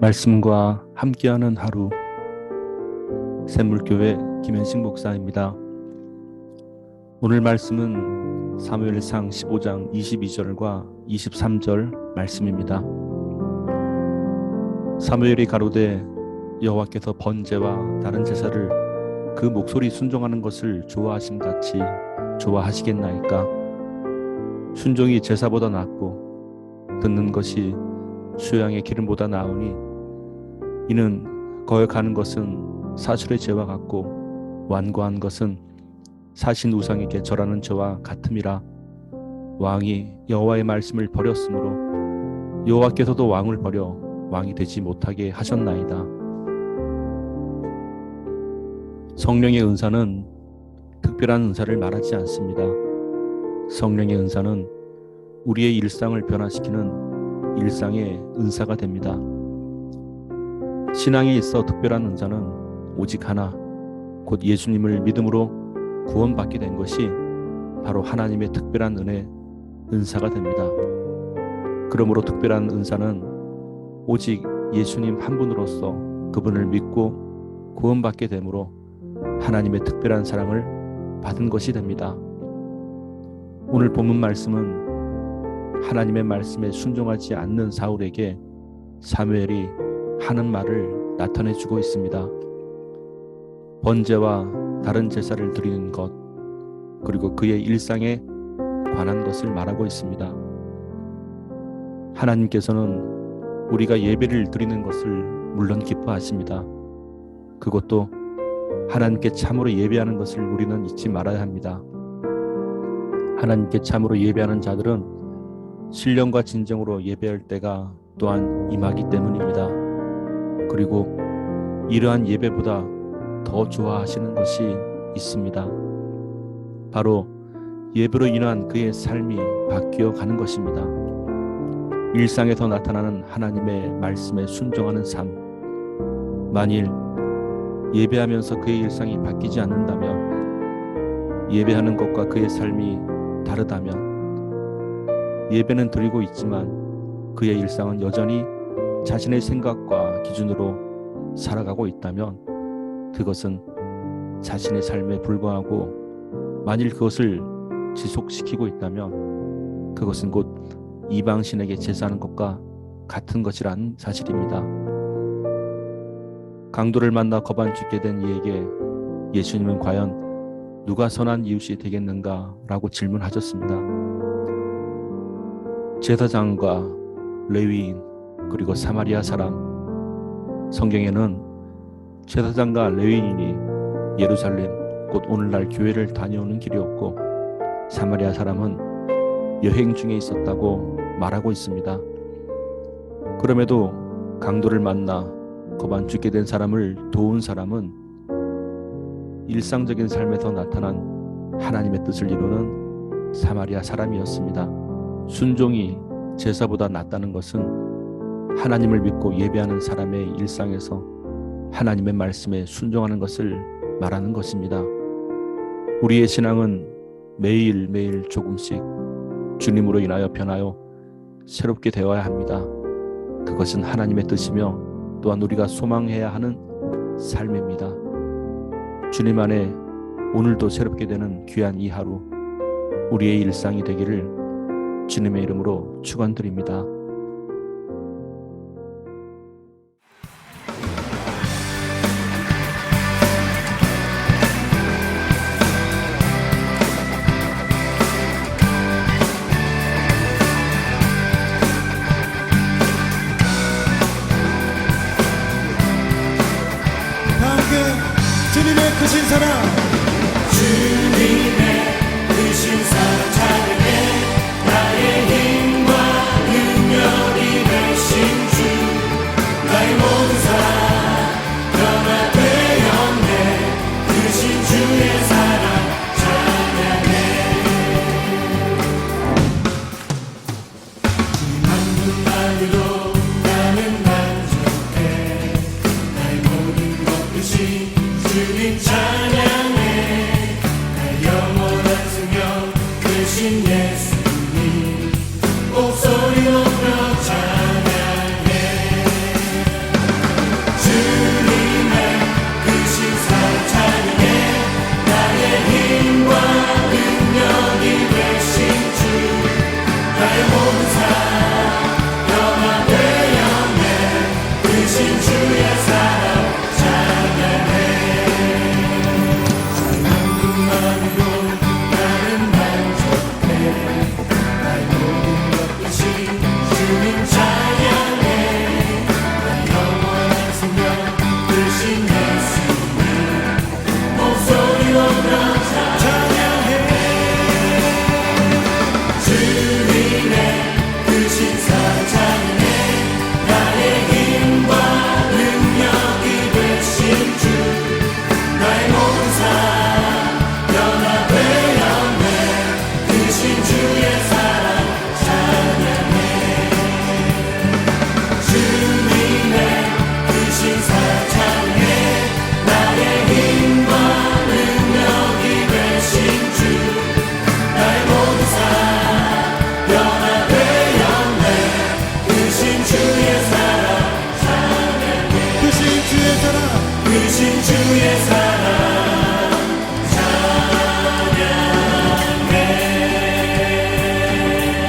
말씀과 함께하는 하루 샘물교회 김현식 목사입니다. 오늘 말씀은 사무엘상 15장 22절과 23절 말씀입니다. 사무엘이 가로되 여호와께서 번제와 다른 제사를 그 목소리 순종하는 것을 좋아하심 같이 좋아하시겠나이까 순종이 제사보다 낫고 듣는 것이 수양의 기름보다 나으니 이는 거역하는 것은 사술의 죄와 같고 완고한 것은 사신 우상에게 절하는 죄와 같음이라 왕이 여호와의 말씀을 버렸으므로 여호와께서도 왕을 버려 왕이 되지 못하게 하셨나이다. 성령의 은사는 특별한 은사를 말하지 않습니다. 성령의 은사는 우리의 일상을 변화시키는 일상의 은사가 됩니다. 신앙에 있어 특별한 은사는 오직 하나, 곧 예수님을 믿음으로 구원받게 된 것이 바로 하나님의 특별한 은혜, 은사가 됩니다. 그러므로 특별한 은사는 오직 예수님 한 분으로서 그분을 믿고 구원받게 되므로 하나님의 특별한 사랑을 받은 것이 됩니다. 오늘 본문 말씀은 하나님의 말씀에 순종하지 않는 사울에게 사무엘이 하는 말을 나타내 주고 있습니다. 번제와 다른 제사를 드리는 것, 그리고 그의 일상에 관한 것을 말하고 있습니다. 하나님께서는 우리가 예배를 드리는 것을 물론 기뻐하십니다. 그것도 하나님께 참으로 예배하는 것을 우리는 잊지 말아야 합니다. 하나님께 참으로 예배하는 자들은 신령과 진정으로 예배할 때가 또한 임하기 때문입니다. 그리고 이러한 예배보다 더 좋아하시는 것이 있습니다. 바로 예배로 인한 그의 삶이 바뀌어 가는 것입니다. 일상에서 나타나는 하나님의 말씀에 순종하는 삶. 만일 예배하면서 그의 일상이 바뀌지 않는다면 예배하는 것과 그의 삶이 다르다면 예배는 드리고 있지만 그의 일상은 여전히 자신의 생각과 기준으로 살아가고 있다면 그것은 자신의 삶에 불과하고 만일 그것을 지속시키고 있다면 그것은 곧 이방신에게 제사하는 것과 같은 것이라는 사실입니다. 강도를 만나 거반 죽게 된 이에게 예수님은 과연 누가 선한 이웃이 되겠는가 라고 질문하셨습니다. 제사장과 레위인 그리고 사마리아 사람 성경에는 제사장과 레위인이 예루살렘 곧 오늘날 교회를 다녀오는 길이었고 사마리아 사람은 여행 중에 있었다고 말하고 있습니다. 그럼에도 강도를 만나 거반 죽게 된 사람을 도운 사람은 일상적인 삶에서 나타난 하나님의 뜻을 이루는 사마리아 사람이었습니다. 순종이 제사보다 낫다는 것은 하나님을 믿고 예배하는 사람의 일상에서 하나님의 말씀에 순종하는 것을 말하는 것입니다. 우리의 신앙은 매일매일 조금씩 주님으로 인하여 변하여 새롭게 되어야 합니다. 그것은 하나님의 뜻이며 또한 우리가 소망해야 하는 삶입니다. 주님 안에 오늘도 새롭게 되는 귀한 이 하루 우리의 일상이 되기를 주님의 이름으로 축원드립니다. 다 함께 주님의 크신 사랑 주님 찬양해. 나 영원한 생명 그신 예수님. 목소리로 to